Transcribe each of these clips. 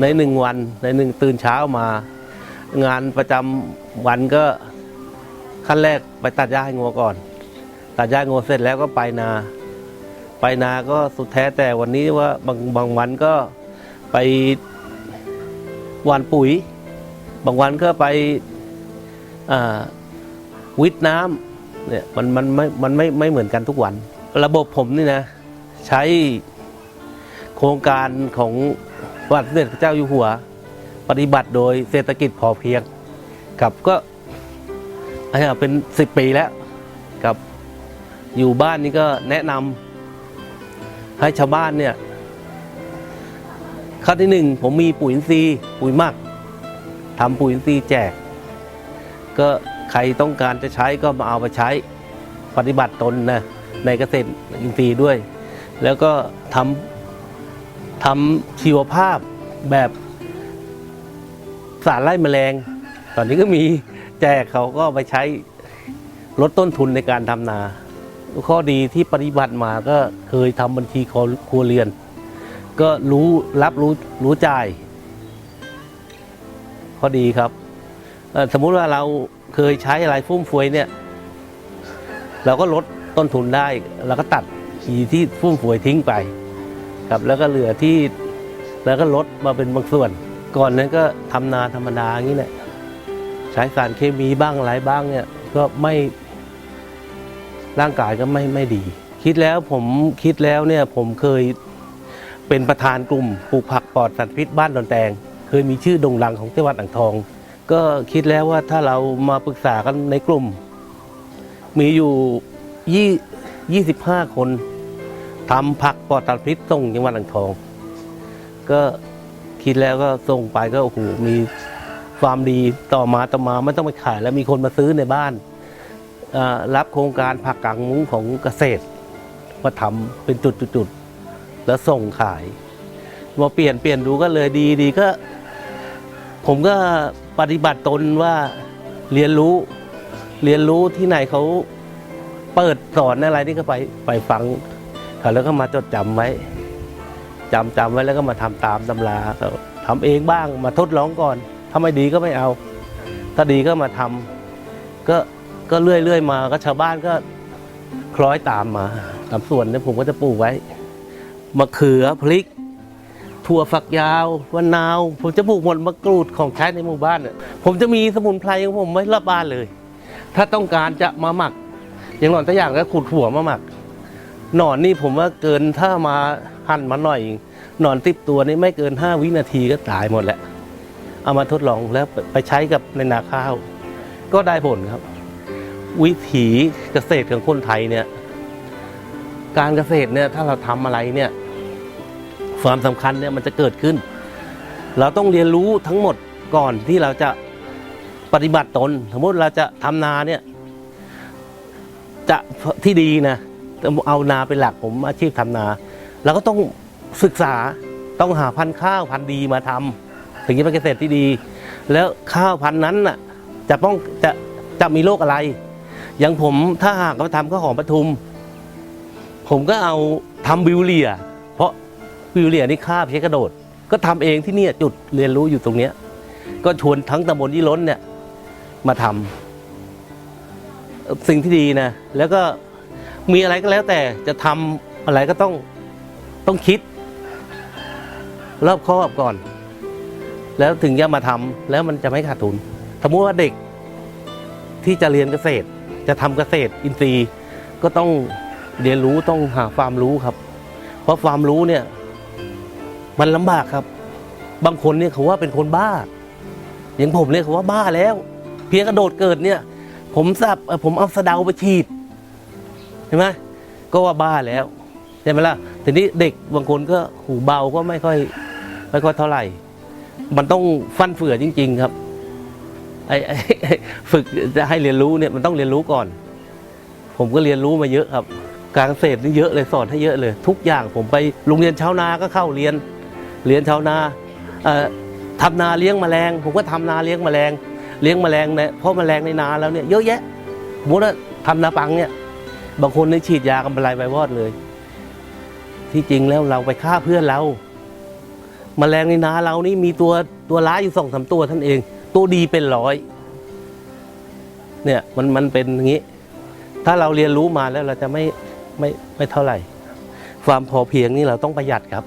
ในหนึ่งวันในหนึ่งตื่นเช้ามา งานประจำวันก็ขั้นแรกไปตัดหญ้าให้งัวก่อน ตัดหญ้างัวเสร็จแล้วก็ไปนา ไปนาก็สุดแท้แต่วันนี้ว่าบางบางวันก็ไปหวานปุ๋ย บางวันก็ไปวิทน้ำเนี่ยมันมันไม่มันไม่ไม่เหมือนกันทุกวัน ระบบผมนี่นะ ใช้โครงการของ พระบาทสมเด็จพระเจ้าอยู่หัว ปฏิบัติโดยเศรษฐกิจพอเพียงกับก็อันนี้เป็นสิบปีแล้วกับอยู่บ้านนี่ก็แนะนำให้ชาวบ้านเนี่ยขั้นที่หนึ่งผมมีปุ๋ยอินทรีย์ปุ๋ยมักทำปุ๋ยอินทรีย์แจก ก็ใครต้องการจะใช้ก็มาเอาไปใช้ปฏิบัติตนนะในเกษตรอินทรีย์ด้วย แล้วก็ทำ ทำชีวภาพแบบสารไล่แมลง ตอนนี้ก็มีแจกเขาก็ไปใช้ลดต้นทุนในการทำนา ข้อดีที่ปฏิบัติมาก็เคยทำบัญชีครัวเรือน ก็รู้รับรู้รู้จ่าย ข้อดีครับ สมมุติว่าเราเคยใช้อะไรฟุ่มเฟือยเนี่ย เราก็ลดต้นทุนได้ เราก็ตัดขีที่ฟุ่มเฟือยทิ้งไป ครับแล้วก็เหลือที่แล้วก็ลดมาเป็นบางส่วน ก่อนนั้นก็ทำนาธรรมดาอย่างนี้แหละใช้สารเคมีบ้างอะไรบ้างเนี่ย ก็ไม่ร่างกายก็ไม่ไม่ดี คิดแล้วผมคิดแล้วเนี่ย ผมเคยเป็นประธานกลุ่มปลูกผักปลอดสารพิษบ้านดอนแตง เคยมีชื่อโด่งดังของจังหวัดอ่างทอง ก็คิดแล้วว่าถ้าเรามาปรึกษากันในกลุ่ม มีอยู่ยี่ยี่สิบห้าคน ทำผักปลอดสารพิษส่งจังหวัดอ่างทอง ก็คิดแล้วก็ส่งไปก็โอ้โหมีความดีต่อมาต่อมาไม่ต้องไปขาย แล้วมีคนมาซื้อในบ้านรับโครงการผักกางมุ้งของเกษตรมาทำเป็นจุดๆแล้วส่งขายมาเปลี่ยนเปลี่ยนดูก็เลยดีดีก็ ผมก็ปฏิบัติตนว่าเรียนรู้ เรียนรู้ที่ไหนเขาเปิดสอนอะไรนี่ก็ไปไปฟัง เขาแล้วก็มาจดจำไว้จำจำไว้แล้วก็มาทำตามตำราก็ทำเองบ้างมาทดลองก่อน ถ้าไม่ดีก็ไม่เอา ถ้าดีก็มาทำก็ก็เรื่อยๆมาก็ชาวบ้านก็คล้อยตามมาตามส่วนเนี่ยผมก็จะปลูกไว้มะเขือพริกถั่วฝักยาวมะนาว ผมจะปลูกหมดมะกรูดของใช้ในหมู่บ้านน่ะผมจะมีสมุนไพรของผมไว้รอบบ้านเลย ถ้าต้องการจะมาหมัก อย่างหนอนตัวอย่างก็ขุดหัวมาหมัก หนอนนี่ผมว่าเกินถ้ามาหั่นมาหน่อยหนอนติบตัวนี่ไม่เกิน 5 วินาทีก็ตายหมดแล้วเอามาทดลองแล้วไปใช้กับในนาข้าว ก็ได้ผลครับ วิถีเกษตรของคนไทยเนี่ย การเกษตรเนี่ยถ้าเราทำอะไรเนี่ย ความสำคัญเนี่ยมันจะเกิดขึ้น เราต้องเรียนรู้ทั้งหมดก่อนที่เราจะปฏิบัติตน สมมติเราจะทำนาเนี่ย จะที่ดีนะ เอานาเป็นหลักผมอาชีพทำนาเราก็ต้องศึกษาต้องหาพันธุ์ข้าวพันธุ์ดีมาทำถึงจะเป็นเกษตรที่ดี แล้วข้าวพันธุ์นั้นน่ะจะป้องจะจะมีโรคอะไร อย่างผมถ้าหากว่าทำข้าวหอมปทุม ผมก็เอาทำบิวเลีย เพราะบิวเลียนี่ฆ่าเพี้ยกระโดด ก็ทำเองที่เนี่ยจุดเรียนรู้อยู่ตรงเนี้ย ก็ชวนทั้งตำบลยี่ล้นเนี่ยมาทำสิ่งที่ดีนะแล้วก็ มีอะไรก็แล้วแต่จะทำอะไรก็ต้องต้องคิด รอบคอบก่อน แล้วถึงจะมาทำแล้วมันจะไม่ขาดทุน สมมติว่าเด็กที่จะเรียนเกษตร จะทำเกษตรอินทรีย์ก็ต้องเรียนรู้ต้องหาความรู้ครับ เพราะความรู้เนี่ย มันลำบากครับ บางคนเนี่ยเขาว่าเป็นคนบ้า อย่างผมเนี่ยเขาว่าบ้าแล้ว เพียงกระโดดเกิดเนี่ย ผมสับผมเอาสะเดาไปฉีด เห็นไหมก็ว่าบ้าแล้วใช่ไหมล่ะทีนี้เด็กบางคนก็หูเบาก็ไม่ค่อยไม่ค่อยเท่าไหร่ มันต้องฟันเฟือจริง ๆครับไอ้ฝึกจะให้เรียนรู้เนี่ยมันต้องเรียนรู้ก่อน ผมก็เรียนรู้มาเยอะครับ การเกษตรนี่เยอะเลยสอนให้เยอะเลย ทุกอย่างผมไปโรงเรียนชาวนาก็เข้าเรียนเรียนชาวนาเอ่อทำนาเลี้ยงแมลง ผมก็ทำนาเลี้ยงแมลง เลี้ยงแมลงเนี่ยเพราะแมลงในนาแล้วเนี่ยเยอะแยะสมมติว่าทำนาปังเนี่ย บางคนนี่ฉีดยากันเป็นไรไปวอดเลย ที่จริงแล้วเราไปฆ่าเพื่อนเรามแมลงในนาเรานี่มีตัวตัวร้ายอยู่สองสามตัวท่านเอง ตัวดีเป็นร้อย เนี่ยมันมันเป็นอย่างนี้ ถ้าเราเรียนรู้มาแล้วเราจะไม่ไม่ไม่เท่าไหร่ ความพอเพียงนี่เราต้องประหยัดครับ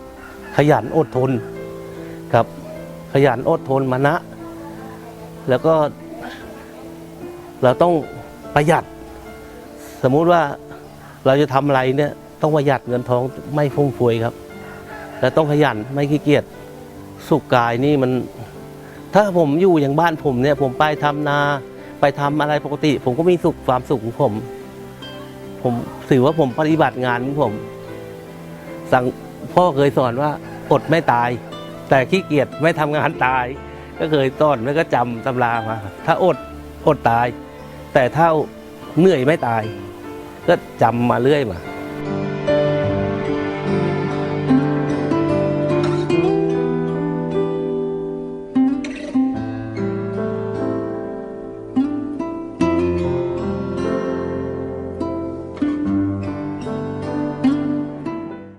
ขยันอดทนครับ ขยันอดทนมานะ แล้วก็ เราต้องประหยัด สมมุติว่าเราจะทำอะไรเนี่ยต้องประหยัดเงินทองไม่ฟุ่มเฟือยครับ แล้วต้องขยันไม่ขี้เกียจสุขกายนี่มัน ถ้าผมอยู่อย่างบ้านผมเนี่ย ผมไปทำนา ไปทำอะไรปกติ ผมก็มีสุขความสุขของผม ผมถือว่าผมปฏิบัติงานของผม สั่งพ่อเคยสอนว่าอดไม่ตาย แต่ขี้เกียจไม่ทำงานตาย ก็เคยสอนแล้วก็จำตำรามา ถ้าอดอดตาย แต่ถ้า เหนื่อยไม่ตาย ก็จำมาเรื่อยมา